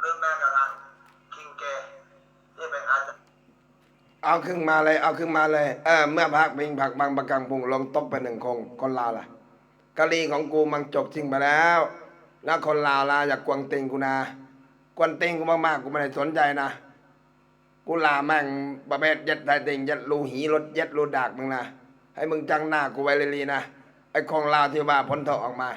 เรื่องแรกกับทางคิงแกที่เป็นอาจารย์เอาครึ่งมาเลยเอาครึ่งมาเลยเออเมื่อพักเป็นผักบางประกังพุงลงตบไปหนึ่งคงคนลาล่ะกะลีของกูมันจบทิ้งไปแล้ว แล้วคนลาวลาอยากกวนเต็งกูนะกวนเต็งกูมากๆกูไม่ได้สนใจนะกูลาแม่งประเภทยัดไตเติงยัดรูหีรถยัดรูดากมึงนะให้มึงจังหน้ากูไว้เลยลีนะไอ้ของลาวที่ว่าพ้นเถอะออกมา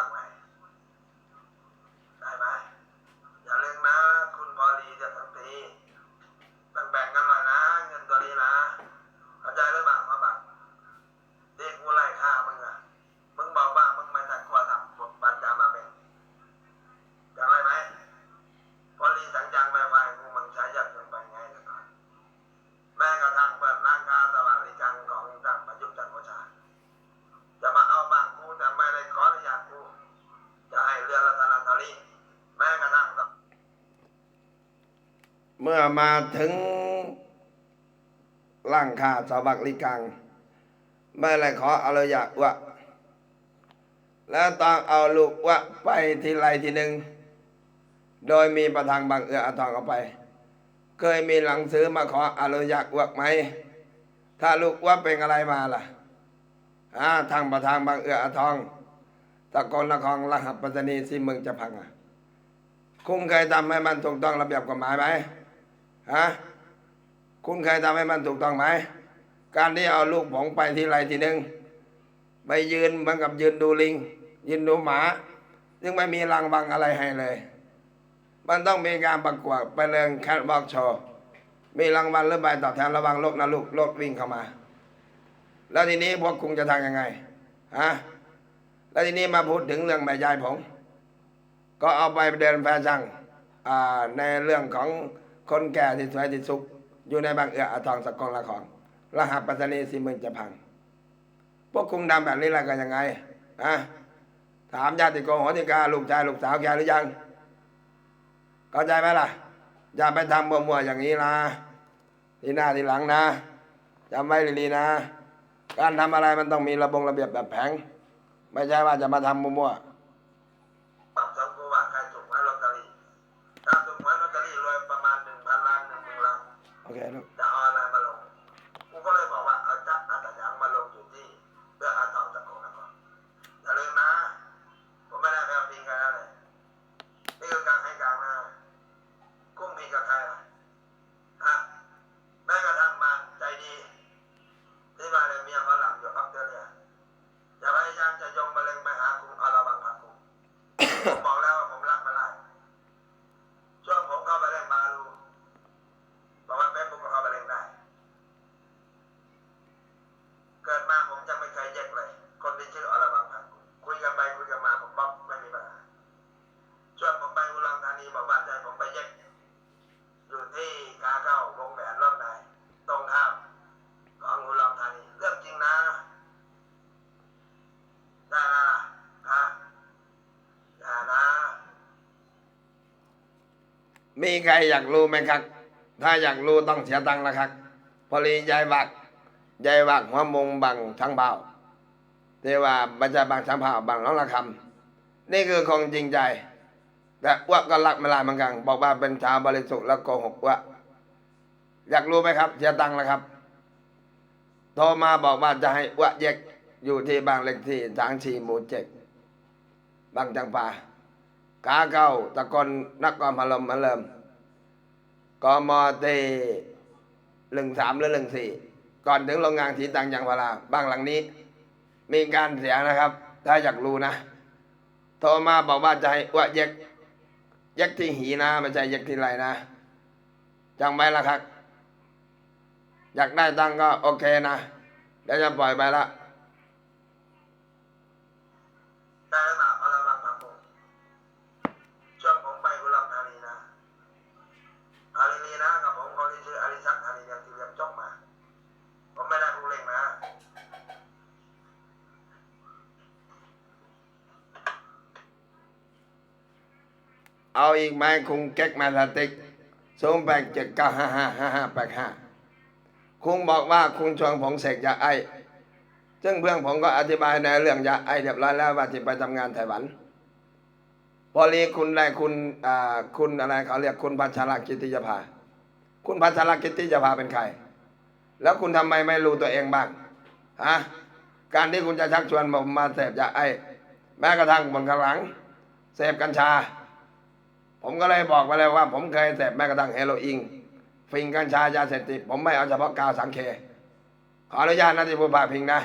ชมชอบพักไหน ได้ไหมอย่าลืมนะ คุณพอลีจะทั้งปีแบ่งๆกันหน่อยนะ เงินตัวนี้นะเข้าใจหรือเปล่าครับบังที่กูไล่ฆ่ามึงอะมึงบอกว่ามึงไม่ได้กลัวทำบทบัญจามาเป็นจำได้ไหมพอลีสังจังไปไฟกูมึงใช้ยัดจนไปไงกันก่อนแม้กระทั่งเปิดร้านค้าสวัสดิการของต่างประยุทธ์จันทร์โอชาจะมาเอาบางกูแต่ไม่ได้ขออนุญาตกู จะให้เรือรัตนทรีแม้กระทั่งกับ เมื่อมาถึงร่างคาสวักลิกัง ไม่เลยขออาเลยอยากวะ แล้วต้องเอาลูกวะไปทีไรทีหนึ่ง โดยมีประทางบางเอืออาทองเอาไป เคยมีหลังซื้อมาขออนุญาตวกไหม ถ้าลูกว่าเป็นอะไรมาล่ะอาทางประทางบางเอืออาทองตะกอนละครรหัสปัตตานีสิเมืองจะพังอะ คุณเคยทำให้มันถูกต้องระเบียบกฎหมายไหม ฮะคุณเคยทำให้มันถูกต้องไหม การที่เอาลูกผมไปที่ไรทีหนึ่งไปยืนเหมือนกับยืนดูลิง ยืนดูหมา ซึ่งไม่มีรางวัลอะไรให้เลย มันต้องมีการประกวดไปเรื่องแคทวอล์กโชว์มีรางวัลหรือใบตอบแทนระวังโลกนะลูกโลกวิ่งเข้ามา แล้วทีนี้พวกคุณจะทำยังไงฮะแล้วทีนี้มาพูดถึงเรื่องแม่ยายผม ก็เอาไปเดินแฟชั่นในเรื่องของ คนแก่ที่สวยที่สุข อยู่ในบางเอืออาทองสกลละครรหัสปัตนีสีมืองจะพัง พวกคุณทำแบบนี้แล้วกันยังไงอะถามญาติโกโหติกาลูกชายลูกสาวแกหรือยัง เข้าใจไหมล่ะ อย่าไปทำมัวๆอย่างนี้นะทีหน้าทีหลังนะจำไว้ดีๆนะ การทำอะไรมันต้องมีระบงระเบียบแบบแผง ไม่ใช่ว่าจะมาทำมัวๆ โอเคลูก จะเอาอะไรมาลง กูก็เลยบอกว่าเอาจับอาตยางมาลงอยู่ที่เพื่ออาทองตะโกนก่อนอย่าลืมนะ ผมไม่ได้ไปเอาพิงกันแล้วเลยนี่คือการให้การนะกุ้งมีกับใครล่ะฮะแม้กระทั่งมันใจดี ที่มาเลยเมียฝรั่งอยู่ออสเตรเลียอย่าพยายามจะยงมะเร็งไปหาคุณเอาระวังหักคุณ ผมบอกแล้วว่าผมรักมาได้ช่วงผมเข้าไปเล่นมาลูบอกว่าเฟซบุ๊กก็เข้าไปเล่นได้ เกิดมาผมจะไม่เคยแยกเลย คนที่ชื่ออรวังหักคุณคุยกันไปคุยกันมาผมบล็อกไม่มีปัญหาช่วงผมไปอุดรธานีบอกว่าจะให้ผมไปแยกอยู่ที่กาเก้าวงแหวนร่องนายตรงข้าม ของอุดรธานีเรื่องจริงนะ ได้ไหมล่ะฮะอย่านะ มีใครอยากรู้ไหมครับ ถ้าอยากรู้ต้องเสียตังค์นะครับพอลียายวักยายวักหัวมุงบังทั้งเบาเทว่าบัญชาบังทั้งเบาบังน้องละคำนี่คือของจริงใจ แต่อ้วกก็รักไม่ลาเหมือนกันบอกว่าเป็นชาวบริสุทธิ์แล้วโกหกว่า อยากรู้ไหมครับ เสียตังค์แล้วครับโทรมาบอกว่าจะให้อ้วกแยกอยู่ที่บางเลขที่ทางชีหมู่เจ็ดบางจังปา กาเก้าตะกอนนักกรพลมมาเริ่มกมเตหนึ่งสามหรือหนึ่งสี่ก่อนถึงโรงงานถีตังยางพาราบ้านหลังนี้ มีการเสียนะครับ ถ้าอยากรู้นะ โทรมาบอกว่าให้ว่าเย็กเย็กที่หีนะไม่ใช่เย็กที่ไรนะจังไหมล่ะครับ อยากได้ตังก็โอเคนะเดี๋ยวจะปล่อยไปละ ได้แล้วนะอะไรบ้างครับผมช่วงผมไปกุลัมธานีนะอารีนีนะกับผมคนที่ชื่ออาริสักอารียังที่เรียนจบมา ผมไม่ได้ผู้เล่งนะ เอาอีกไหมคุงเก๊กมาสติกศูนย์แปดเจ็ดเก้าห้าห้าห้าห้าแปดห้าคุงบอกว่าคุงชวนผมเสกยาไอซึ่งเพื่อนผมก็อธิบายในเรื่องยาไอเรียบร้อยแล้วว่าที่ไปทำงานไต้หวันพอดีคุณได้คุณอ่าคุณอะไรเขาเรียกคุณพัชรกิติยภา คุณพัชรกิติยภาเป็นใคร แล้วคุณทำไมไม่รู้ตัวเองบ้างฮะการที่คุณจะชักชวนผมมาเสพยาไอแม้กระทั่งบนข้างหลังเสพกัญชา ผมก็เลยบอกไปเลยว่า ผมเคยเสพแม้กระทั่งเฮโรอีนฟิงกัญชายาเสพติดผมไม่เอาเฉพาะกาวสังเค ขออนุญาตนะที่ผู้พาพิงนะ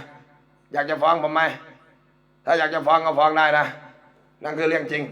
อยากจะฟ้องผมไหมถ้าอยากจะฟ้องก็ฟ้องได้นะ นั่นคือเรื่องจริง